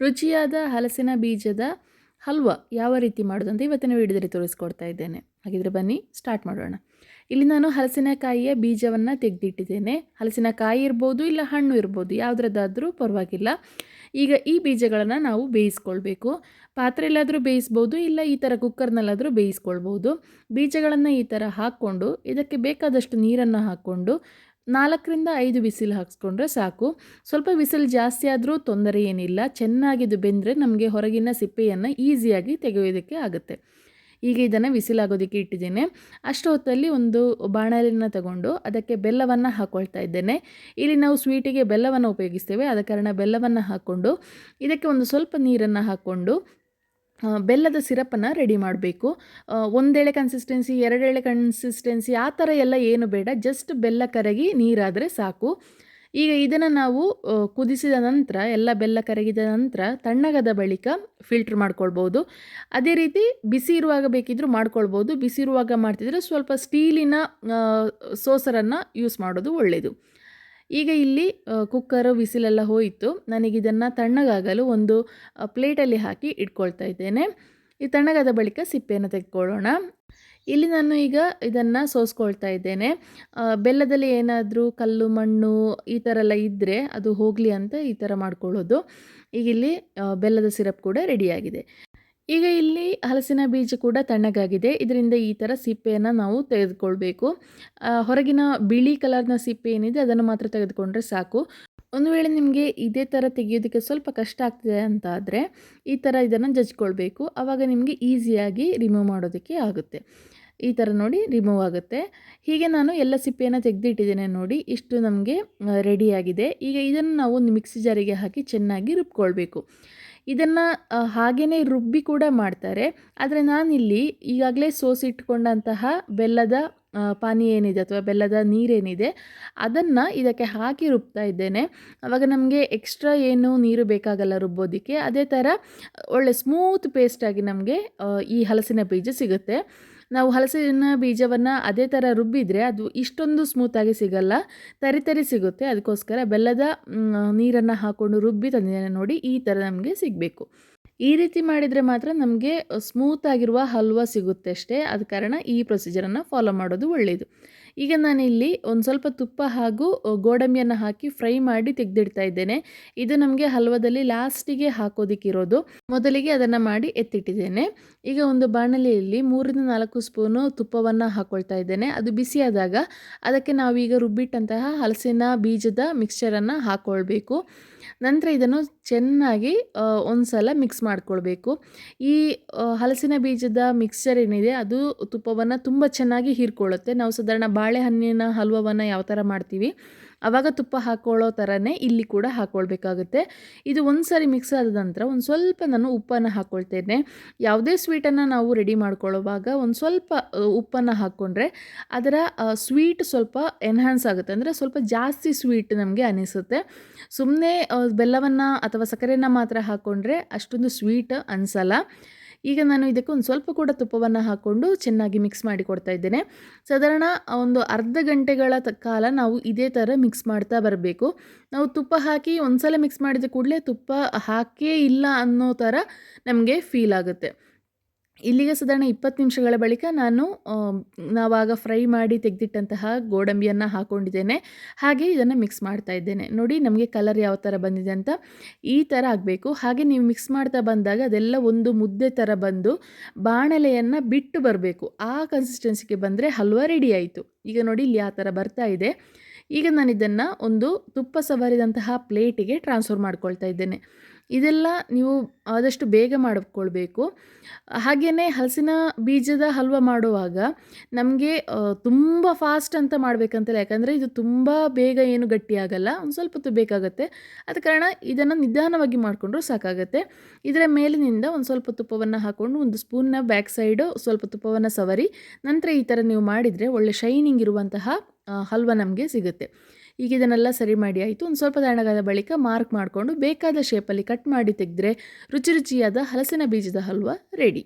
ರುಚಿಯಾದ ಹಲಸಿನ ಬೀಜದ ಹಲ್ವ ಯಾವ ರೀತಿ ಮಾಡೋದು ಅಂತ ಇವತ್ತಿನ ವಿಡಿಯೋದಲ್ಲಿ ತೋರಿಸ್ಕೊಡ್ತಾ ಇದ್ದೇನೆ. ಹಾಗಿದ್ರೆ ಬನ್ನಿ ಸ್ಟಾರ್ಟ್ ಮಾಡೋಣ. ಇಲ್ಲಿ ನಾನು ಹಲಸಿನಕಾಯಿಯ ಬೀಜವನ್ನು ತೆಗೆದಿಟ್ಟಿದ್ದೇನೆ. ಹಲಸಿನಕಾಯಿ ಇರ್ಬೋದು ಇಲ್ಲ ಹಣ್ಣು ಇರ್ಬೋದು, ಯಾವುದ್ರದ್ದಾದರೂ ಪರವಾಗಿಲ್ಲ. ಈಗ ಈ ಬೀಜಗಳನ್ನು ನಾವು ಬೇಯಿಸ್ಕೊಳ್ಬೇಕು. ಪಾತ್ರೆಯಲ್ಲಾದರೂ ಬೇಯಿಸ್ಬೋದು ಇಲ್ಲ ಈ ಥರ ಕುಕ್ಕರ್ನಲ್ಲಾದರೂ ಬೇಯಿಸ್ಕೊಳ್ಬೋದು. ಬೀಜಗಳನ್ನು ಈ ಥರ ಹಾಕ್ಕೊಂಡು, ಇದಕ್ಕೆ ಬೇಕಾದಷ್ಟು ನೀರನ್ನು ಹಾಕ್ಕೊಂಡು ನಾಲ್ಕರಿಂದ ಐದು ವಿಸಿಲ್ ಹಾಕ್ಸ್ಕೊಂಡ್ರೆ ಸಾಕು. ಸ್ವಲ್ಪ ವಿಸಿಲ್ ಜಾಸ್ತಿ ಆದರೂ ತೊಂದರೆ ಏನಿಲ್ಲ. ಚೆನ್ನಾಗಿದ್ದು ಬೆಂದರೆ ನಮಗೆ ಹೊರಗಿನ ಸಿಪ್ಪೆಯನ್ನು ಈಸಿಯಾಗಿ ತೆಗೆಯೋದಕ್ಕೆ ಆಗುತ್ತೆ. ಈಗ ಇದನ್ನು ವಿಸಿಲಾಗೋದಕ್ಕೆ ಇಟ್ಟಿದ್ದೇನೆ. ಅಷ್ಟು ಹೊತ್ತಲ್ಲಿ ಒಂದು ಬಾಣಲಿನ ತಗೊಂಡು ಅದಕ್ಕೆ ಬೆಲ್ಲವನ್ನು ಹಾಕ್ಕೊಳ್ತಾ ಇದ್ದೇನೆ. ಇಲ್ಲಿ ನಾವು ಸ್ವೀಟಿಗೆ ಬೆಲ್ಲವನ್ನು ಉಪಯೋಗಿಸ್ತೇವೆ. ಆದ ಕಾರಣ ಬೆಲ್ಲವನ್ನು ಹಾಕ್ಕೊಂಡು ಇದಕ್ಕೆ ಒಂದು ಸ್ವಲ್ಪ ನೀರನ್ನು ಹಾಕ್ಕೊಂಡು ಬೆಲ್ಲದ ಸಿರಪನ್ನು ರೆಡಿ ಮಾಡಬೇಕು. ಒಂದೇಳೆ ಕನ್ಸಿಸ್ಟೆನ್ಸಿ ಎರಡೆಳೆ ಕನ್ಸಿಸ್ಟೆನ್ಸಿ ಆ ಥರ ಎಲ್ಲ ಏನು ಬೇಡ. ಜಸ್ಟ್ ಬೆಲ್ಲ ಕರಗಿ ನೀರಾದರೆ ಸಾಕು. ಈಗ ಇದನ್ನು ನಾವು ಕುದಿಸಿದ ನಂತರ, ಎಲ್ಲ ಬೆಲ್ಲ ಕರಗಿದ ನಂತರ ತಣ್ಣಗದ ಬಳಿಕ ಫಿಲ್ಟ್ರ್ ಮಾಡ್ಕೊಳ್ಬೋದು. ಅದೇ ರೀತಿ ಬಿಸಿ ಇರುವಾಗ ಬೇಕಿದ್ದರೂ ಮಾಡ್ಕೊಳ್ಬೋದು. ಬಿಸಿ ಇರುವಾಗ ಮಾಡ್ತಿದ್ರೆ ಸ್ವಲ್ಪ ಸ್ಟೀಲಿನ ಸೋಸರನ್ನು ಯೂಸ್ ಮಾಡೋದು ಒಳ್ಳೆಯದು ಈಗ ಇಲ್ಲಿ ಕುಕ್ಕರು, ವಿಸಿಲೆಲ್ಲ ಹೋಯಿತು. ನನಗಿದನ್ನು ತಣ್ಣಗಾಗಲು ಒಂದು ಪ್ಲೇಟಲ್ಲಿ ಹಾಕಿ ಇಟ್ಕೊಳ್ತಾ ಇದ್ದೇನೆ. ಈ ತಣ್ಣಗಾದ ಬಳಿಕ ಸಿಪ್ಪೆಯನ್ನು ತೆಗೆದುಕೊಳ್ಳೋಣ ಇಲ್ಲಿ ನಾನು ಈಗ ಇದನ್ನು ಸೋಸ್ಕೊಳ್ತಾ ಇದ್ದೇನೆ. ಬೆಲ್ಲದಲ್ಲಿ ಏನಾದರೂ ಕಲ್ಲು, ಮಣ್ಣು ಈ ಥರ ಎಲ್ಲ ಇದ್ದರೆ ಅದು ಹೋಗಲಿ ಅಂತ ಈ ಥರ ಮಾಡ್ಕೊಳ್ಳೋದು. ಈಗ ಇಲ್ಲಿ ಬೆಲ್ಲದ ಸಿರಪ್ ಕೂಡ ರೆಡಿಯಾಗಿದೆ. ಈಗ ಇಲ್ಲಿ ಹಲಸಿನ ಬೀಜ ಕೂಡ ತಣ್ಣಗಾಗಿದೆ. ಇದರಿಂದ ಈ ಥರ ಸಿಪ್ಪೆಯನ್ನು ನಾವು ತೆಗೆದುಕೊಳ್ಬೇಕು. ಹೊರಗಿನ ಬಿಳಿ ಕಲರ್ನ ಸಿಪ್ಪೆ ಏನಿದೆ ಅದನ್ನು ಮಾತ್ರ ತೆಗೆದುಕೊಂಡ್ರೆ ಸಾಕು. ಒಂದು ವೇಳೆ ನಿಮಗೆ ಇದೇ ಥರ ತೆಗೆಯೋದಕ್ಕೆ ಸ್ವಲ್ಪ ಕಷ್ಟ ಆಗ್ತಿದೆ ಅಂತ ಆದರೆ ಈ ಥರ ಇದನ್ನು ಜಜ್ಕೊಳ್ಬೇಕು. ಆವಾಗ ನಿಮಗೆ ಈಸಿಯಾಗಿ ರಿಮೂವ್ ಮಾಡೋದಕ್ಕೆ ಆಗುತ್ತೆ. ಈ ಥರ ನೋಡಿ ರಿಮೂವ್ ಆಗುತ್ತೆ. ಹೀಗೆ ನಾನು ಎಲ್ಲ ಸಿಪ್ಪೆಯನ್ನು ತೆಗೆದಿಟ್ಟಿದ್ದೇನೆ ನೋಡಿ, ಇಷ್ಟು ನಮಗೆ ರೆಡಿಯಾಗಿದೆ ಈಗ ಇದನ್ನು ನಾವು ಒಂದು ಮಿಕ್ಸಿ ಜಾರಿಗೆ ಹಾಕಿ ಚೆನ್ನಾಗಿ ರುಬ್ಕೊಳ್ಬೇಕು. ಇದನ್ನು ಹಾಗೆಯೇ ರುಬ್ಬಿ ಕೂಡ ಮಾಡ್ತಾರೆ. ಆದರೆ ನಾನಿಲ್ಲಿ ಈಗಾಗಲೇ ಸೋಸಿಟ್ಕೊಂಡಂತಹ ಬೆಲ್ಲದ ಪಾನಿ ಏನಿದೆ ಅಥವಾ ಬೆಲ್ಲದ ನೀರೇನಿದೆ, ಅದನ್ನು ಇದಕ್ಕೆ ಹಾಕಿ ರುಬ್ತಾ ಇದ್ದೇನೆ. ಅವಾಗ ನಮಗೆ ಎಕ್ಸ್ಟ್ರಾ ಏನು ನೀರು ಬೇಕಾಗಲ್ಲ ರುಬ್ಬೋದಕ್ಕೆ. ಅದೇ ಥರ ಒಳ್ಳೆ ಸ್ಮೂತ್ ಪೇಸ್ಟಾಗಿ ನಮಗೆ ಈ ಹಲಸಿನ ಬೀಜ ಸಿಗುತ್ತೆ. ನಾವು ಹಲಸಿನ ಬೀಜವನ್ನು ಅದೇ ಥರ ರುಬ್ಬಿದರೆ ಅದು ಇಷ್ಟೊಂದು ಸ್ಮೂತಾಗಿ ಸಿಗಲ್ಲ. ತರಿ ತರಿ ಸಿಗುತ್ತೆ. ಅದಕ್ಕೋಸ್ಕರ ಬೆಲ್ಲದ ನೀರನ್ನು ಹಾಕ್ಕೊಂಡು ರುಬ್ಬಿ ತಂದಿದ್ದೇನೆ ನೋಡಿ ಈ ಥರ ನಮಗೆ ಸಿಗಬೇಕು. ಈ ರೀತಿ ಮಾಡಿದರೆ ಮಾತ್ರ ನಮಗೆ ಸ್ಮೂತಾಗಿರುವ ಹಲ್ವಾ ಸಿಗುತ್ತೆ ಅಷ್ಟೇ. ಆದ ಕಾರಣ ಈ ಪ್ರೊಸೀಜರನ್ನು ಫಾಲೋ ಮಾಡೋದು ಒಳ್ಳೆಯದು ಈಗ ನಾನಿಲ್ಲಿ ಒಂದು ಸ್ವಲ್ಪ ತುಪ್ಪ ಹಾಗೂ ಗೋಡಂಬಿಯನ್ನು ಹಾಕಿ ಫ್ರೈ ಮಾಡಿ ತೆಗೆದಿಡ್ತಾ ಇದ್ದೇನೆ. ಇದು ನಮಗೆ ಹಲ್ವದಲ್ಲಿ ಲಾಸ್ಟಿಗೆ ಹಾಕೋದಿಕ್ಕಿರೋದು. ಮೊದಲಿಗೆ ಅದನ್ನು ಮಾಡಿ ಎತ್ತಿಟ್ಟಿದ್ದೇನೆ. ಈಗ ಒಂದು ಬಾಣಲಿಯಲ್ಲಿ ಮೂರಿಂದ ನಾಲ್ಕು ಸ್ಪೂನು ತುಪ್ಪವನ್ನು ಹಾಕೊಳ್ತಾ ಇದ್ದೇನೆ. ಅದು ಬಿಸಿಯಾದಾಗ ಅದಕ್ಕೆ ನಾವೀಗ ರುಬ್ಬಿಟ್ಟಂತಹ ಹಲಸಿನ ಬೀಜದ ಮಿಕ್ಸ್ಚರನ್ನು ಹಾಕ್ಕೊಳ್ಬೇಕು ನಂತರ ಇದನ್ನು ಚೆನ್ನಾಗಿ ಒಂದು ಸಲ ಮಿಕ್ಸ್ ಮಾಡಿಕೊಳ್ಬೇಕು. ಈ ಹಲಸಿನ ಬೀಜದ ಮಿಕ್ಸ್ಚರ್ ಏನಿದೆ ಅದು ತುಪ್ಪವನ್ನು ತುಂಬ ಚೆನ್ನಾಗಿ ಹೀರ್ಕೊಳ್ಳುತ್ತೆ. ನಾವು ಸಾಧಾರಣ ಬಾಳೆಹಣ್ಣಿನ ಹಲ್ವವನ್ನು ಯಾವ ಥರ ಮಾಡ್ತೀವಿ? ಆವಾಗ ತುಪ್ಪ ಹಾಕ್ಕೊಳ್ಳೋ ಥರನೇ ಇಲ್ಲಿ ಕೂಡ ಹಾಕ್ಕೊಳ್ಬೇಕಾಗುತ್ತೆ ಇದು ಒಂದು ಸಾರಿ ಮಿಕ್ಸ್ ಆದ ನಂತರ ಒಂದು ಸ್ವಲ್ಪ ನಾನು ಉಪ್ಪನ್ನು ಹಾಕ್ಕೊಳ್ತೇನೆ ಯಾವುದೇ ಸ್ವೀಟನ್ನು ನಾವು ರೆಡಿ ಮಾಡ್ಕೊಳ್ಳೋವಾಗ ಒಂದು ಸ್ವಲ್ಪ ಉಪ್ಪನ್ನು ಹಾಕ್ಕೊಂಡ್ರೆ ಅದರ ಸ್ವೀಟ್ ಸ್ವಲ್ಪ ಎನ್ಹಾನ್ಸ್ ಆಗುತ್ತೆ. ಅಂದರೆ ಸ್ವಲ್ಪ ಜಾಸ್ತಿ ಸ್ವೀಟ್ ನಮಗೆ ಅನಿಸುತ್ತೆ. ಸುಮ್ಮನೆ ಬೆಲ್ಲವನ್ನು ಅಥವಾ ಸಕ್ಕರೆಯನ್ನು ಮಾತ್ರ ಹಾಕ್ಕೊಂಡ್ರೆ ಅಷ್ಟೊಂದು ಸ್ವೀಟ್ ಅನಿಸಲ್ಲ. ಈಗ ನಾನು ಇದಕ್ಕೆ ಒಂದು ಸ್ವಲ್ಪ ಕೂಡ ತುಪ್ಪವನ್ನು ಹಾಕ್ಕೊಂಡು ಚೆನ್ನಾಗಿ ಮಿಕ್ಸ್ ಮಾಡಿ ಕೊಡ್ತಾ ಇದ್ದೇನೆ. ಸಾಧಾರಣ ಒಂದು ಅರ್ಧ ಗಂಟೆಗಳ ಕಾಲ ನಾವು ಇದೇ ಥರ ಮಿಕ್ಸ್ ಮಾಡ್ತಾ ಬರಬೇಕು. ನಾವು ತುಪ್ಪ ಹಾಕಿ ಒಂದು ಸಲ ಮಿಕ್ಸ್ ಮಾಡಿದ ಕೂಡಲೇ ತುಪ್ಪ ಹಾಕೇ ಇಲ್ಲ ಅನ್ನೋ ಥರ ನಮಗೆ ಫೀಲ್ ಆಗುತ್ತೆ. ಇಲ್ಲಿಗೆ ಸಾಧಾರಣ ಇಪ್ಪತ್ತು ನಿಮಿಷಗಳ ಬಳಿಕ ನಾನು ನಾವಾಗ ಫ್ರೈ ಮಾಡಿ ತೆಗೆದಿಟ್ಟಂತಹ ಗೋಡಂಬಿಯನ್ನು ಹಾಕ್ಕೊಂಡಿದ್ದೇನೆ ಹಾಗೆ ಇದನ್ನು ಮಿಕ್ಸ್ ಮಾಡ್ತಾ ಇದ್ದೇನೆ. ನೋಡಿ ನಮಗೆ ಕಲರ್ ಯಾವ ಥರ ಬಂದಿದೆ ಅಂತ ಈ ಥರ ಆಗಬೇಕು. ಹಾಗೆ ನೀವು ಮಿಕ್ಸ್ ಮಾಡ್ತಾ ಬಂದಾಗ ಅದೆಲ್ಲ ಒಂದು ಮುದ್ದೆ ಥರ ಬಂದು ಬಾಣಲೆಯನ್ನು ಬಿಟ್ಟು ಬರಬೇಕು. ಆ ಕನ್ಸಿಸ್ಟೆನ್ಸಿಗೆ ಬಂದರೆ ಹಲ್ವಾ ರೆಡಿ ಆಯಿತು. ಈಗ ನೋಡಿ ಇಲ್ಲಿ ಆ ಥರ ಬರ್ತಾ ಇದೆ. ಈಗ ನಾನು ಇದನ್ನು ಒಂದು ತುಪ್ಪ ಸವರಿದಂತಹ ಪ್ಲೇಟಿಗೆ ಟ್ರಾನ್ಸ್ಫರ್ ಮಾಡ್ಕೊಳ್ತಾ ಇದ್ದೇನೆ. ಇದೆಲ್ಲ ನೀವು ಆದಷ್ಟು ಬೇಗ ಮಾಡಿಕೊಳ್ಬೇಕು. ಹಾಗೆಯೇ ಹಲಸಿನ ಬೀಜದ ಹಲ್ವ ಮಾಡುವಾಗ ನಮಗೆ ತುಂಬ ಫಾಸ್ಟ್ ಅಂತ ಮಾಡಬೇಕಂತಲ್ಲ, ಯಾಕಂದರೆ ಇದು ತುಂಬ ಬೇಗ ಏನು ಗಟ್ಟಿಯಾಗಲ್ಲ, ಒಂದು ಸ್ವಲ್ಪ ಹೊತ್ತು ಬೇಕಾಗುತ್ತೆ. ಅದ ಕಾರಣ ಇದನ್ನು ನಿಧಾನವಾಗಿ ಮಾಡಿಕೊಂಡ್ರೂ ಸಾಕಾಗುತ್ತೆ. ಇದರ ಮೇಲಿನಿಂದ ಒಂದು ಸ್ವಲ್ಪ ತುಪ್ಪವನ್ನು ಹಾಕ್ಕೊಂಡು ಒಂದು ಸ್ಪೂನ್ನ ಬ್ಯಾಕ್ ಸೈಡು ಸ್ವಲ್ಪ ತುಪ್ಪವನ್ನು ಸವರಿ, ನಂತರ ಈ ಥರ ನೀವು ಮಾಡಿದರೆ ಒಳ್ಳೆ ಶೈನಿಂಗ್ ಇರುವಂತಹ ಹಲ್ವ ನಮಗೆ ಸಿಗುತ್ತೆ. ಈಗ ಇದನ್ನೆಲ್ಲ ಸರಿ ಮಾಡಿ ಆಯಿತು. ಒಂದು ಸ್ವಲ್ಪ ತಣ್ಣಗಾದ ಬಳಿಕ ಮಾರ್ಕ್ ಮಾಡಿಕೊಂಡು ಬೇಕಾದ ಶೇಪಲ್ಲಿ ಕಟ್ ಮಾಡಿ ತೆಗೆದ್ರೆ ರುಚಿ ರುಚಿಯಾದ ಹಲಸಿನ ಬೀಜದ ಹಲ್ವ ರೆಡಿ